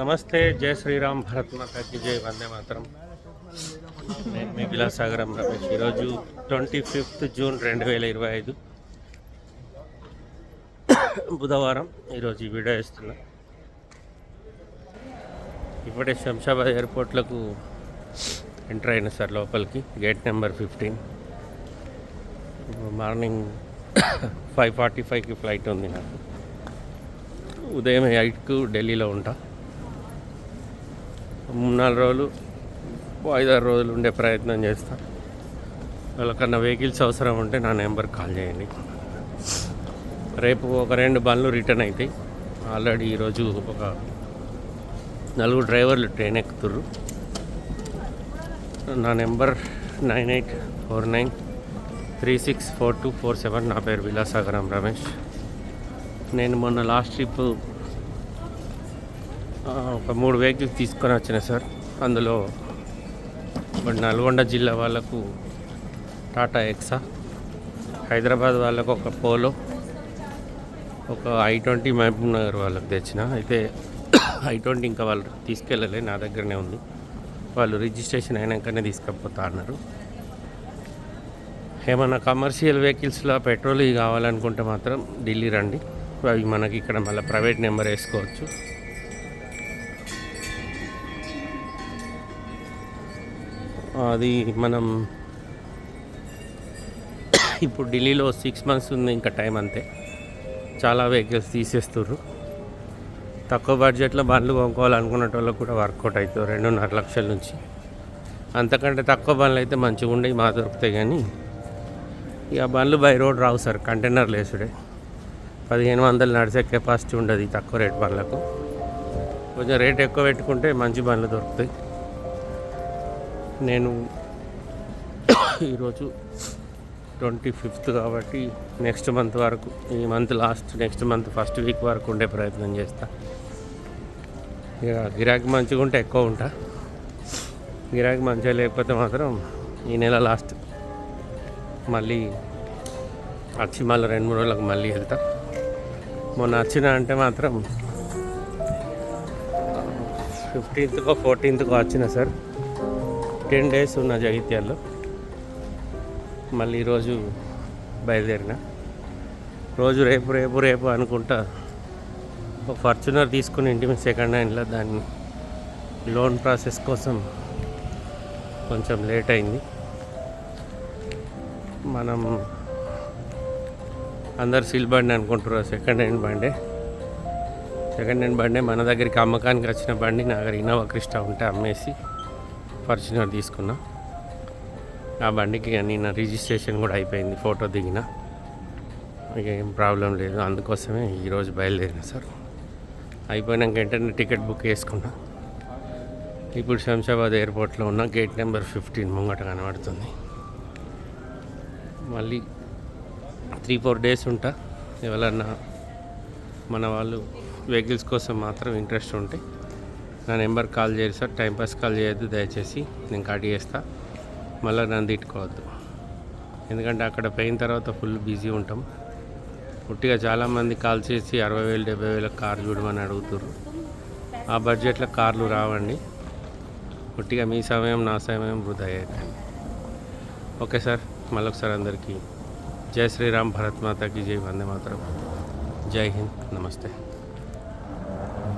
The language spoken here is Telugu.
నమస్తే జై శ్రీరామ్ భరత్ మాతాకి జయ వందే మాత్రం. నేను మీ విలాసాగరం రమేష్. ఈరోజు ట్వంటీ ఫిఫ్త్ జూన్ రెండు వేల ఇరవై ఐదు. బుధవారం ఈరోజు ఈ వీడియో ఇస్తున్నా ఇప్పుడే శంషాబాద్ ఎయిర్పోర్ట్లకు ఎంటర్ అయిన సార్ లోపలికి gate number fifteen. Morning five forty ఫైవ్కి ఫ్లైట్ ఉంది నాకు. ఉదయం ఎయిట్కు ఢిల్లీలో ఉంటా. మూడు నాలుగు రోజులు ఐదారు రోజులు ఉండే ప్రయత్నం చేస్తాను వాళ్ళకన్నా వెహికల్స్ అవసరం ఉంటే నా నెంబర్ కాల్ చేయండి. రేపు ఒక రెండు బండ్లు రిటర్న్ అవుతాయి ఆల్రెడీ ఈరోజు ఒక నలుగురు డ్రైవర్లు ట్రైన్ ఎక్కుతుర్రు. నా number nine eight four nine three six four two four seven. నా పేరు విలాసాగరం రమేష్. నేను మొన్న లాస్ట్ ట్రిప్ ఒక మూడు వెహికల్స్ తీసుకొని వచ్చిన సార్. అందులో ఇప్పుడు నల్గొండ జిల్లా వాళ్ళకు టాటా ఎక్సా హైదరాబాద్ వాళ్ళకు ఒక పోలో ఒక ఐ ట్వంటీ మహబూబ్ నగర్ వాళ్ళకు తెచ్చిన. అయితే ఐ ట్వంటీ ఇంకా వాళ్ళు తీసుకెళ్ళలే నా దగ్గరనే ఉంది. వాళ్ళు రిజిస్ట్రేషన్ అయినాకనే తీసుకపోతా అన్నారు. ఏమన్నా కమర్షియల్ వెహికల్స్లో పెట్రోల్ కావాలనుకుంటే మాత్రం ఢిల్లీ రండి. అవి మనకి ఇక్కడ మళ్ళీ ప్రైవేట్ నెంబర్ వేసుకోవచ్చు. అది మనం ఇప్పుడు ఢిల్లీలో సిక్స్ మంత్స్ ఉంది ఇంకా టైం అంతే. చాలా వెహికల్స్ తీసేస్తున్నారు తక్కువ బడ్జెట్లో బండ్లు కొనుక్కోవాలనుకున్న వాళ్ళకు కూడా వర్కౌట్ అవుతుంది రెండున్నర లక్షల నుంచి. అంతకంటే తక్కువ బండ్లు అయితే మంచిగా ఉండేవి మా దొరుకుతాయి కానీ ఇక బండ్లు బై రోడ్ రావు సార్ కంటైనర్ లేసుడే పదిహేను వందలు నడిచే కెపాసిటీ ఉండదు తక్కువ రేట్ బండ్లకు. కొంచెం రేట్ ఎక్కువ పెట్టుకుంటే మంచి బండ్లు దొరుకుతాయి. నేను ఈరోజు ట్వంటీ ఫిఫ్త్ కాబట్టి నెక్స్ట్ మంత్ వరకు ఈ month last next month first week వరకు ఉండే ప్రయత్నం చేస్తా. ఇక గిరాకీ మంచిగా ఉంటే ఎక్కువ ఉంటా. గిరాకీ మంచిగా లేకపోతే మాత్రం ఈ నెల లాస్ట్ మళ్ళీ వచ్చి మళ్ళీ రెండు మూడు రోజులకు మళ్ళీ వెళ్తా. మొన్న వచ్చిన అంటే మాత్రం ఫిఫ్టీన్త్కో ఫోర్టీన్త్కో వచ్చిన సార్. టెన్ డేస్ ఉన్న జగిత్యాల్లో మళ్ళీ ఈరోజు బయలుదేరిన. రోజు రేపు రేపు రేపు అనుకుంటా ఒక ఫార్చునర్ తీసుకుని ఇంటి మీద సెకండ్ హ్యాండ్లో దాన్ని లోన్ ప్రాసెస్ కోసం కొంచెం లేట్ అయింది. మనం అందరు సిల్ బండి అనుకుంటారు సెకండ్ హ్యాండ్ బండే. సెకండ్ హ్యాండ్ బండే మన దగ్గరికి అమ్మకానికి వచ్చిన బండి నా దగ్గర ఇన్నోవా క్రిస్టా ఉంటే అమ్మేసి ఫార్చునర్ తీసుకున్నా. ఆ బండికి నిన్న రిజిస్ట్రేషన్ కూడా అయిపోయింది ఫోటో దిగిన. ఇక ఏం ప్రాబ్లం లేదు అందుకోసమే ఈరోజు బయలుదేరిన సార్. అయిపోయినాక వెంటనే టికెట్ బుక్ చేసుకున్నా. ఇప్పుడు శంషాబాద్ ఎయిర్పోర్ట్లో ఉన్న గేట్ నెంబర్ ఫిఫ్టీన్ ముంగట కనబడుతుంది. మళ్ళీ త్రీ ఫోర్ డేస్ ఉంటా. ఎవరన్నా మన వాళ్ళు వెహికల్స్ కోసం మాత్రం ఇంట్రెస్ట్ ఉంటే నా నెంబర్ కాల్ చేయరు సార్ టైంపాస్ కాల్ చేయొద్దు దయచేసి నేను కట్ చేస్తా. మళ్ళీ నన్ను తిట్టుకోవద్దు. ఎందుకంటే అక్కడ పోయిన తర్వాత ఫుల్ బిజీ ఉంటాం. పుట్టిగా చాలామంది కాల్ చేసి అరవై వేలు డెబ్బై వేల కార్ చూడమని అడుగుతారు ఆ బడ్జెట్లో కార్లు రావండి. పుట్టిగా మీ సమయం నా సమయం వృధా అయ్యేది ఓకే సార్ మళ్ళొకసారి అందరికీ జై శ్రీరామ్ భరత్ మాతాకి జై వందే మాతరం. జై హింద్ నమస్తే.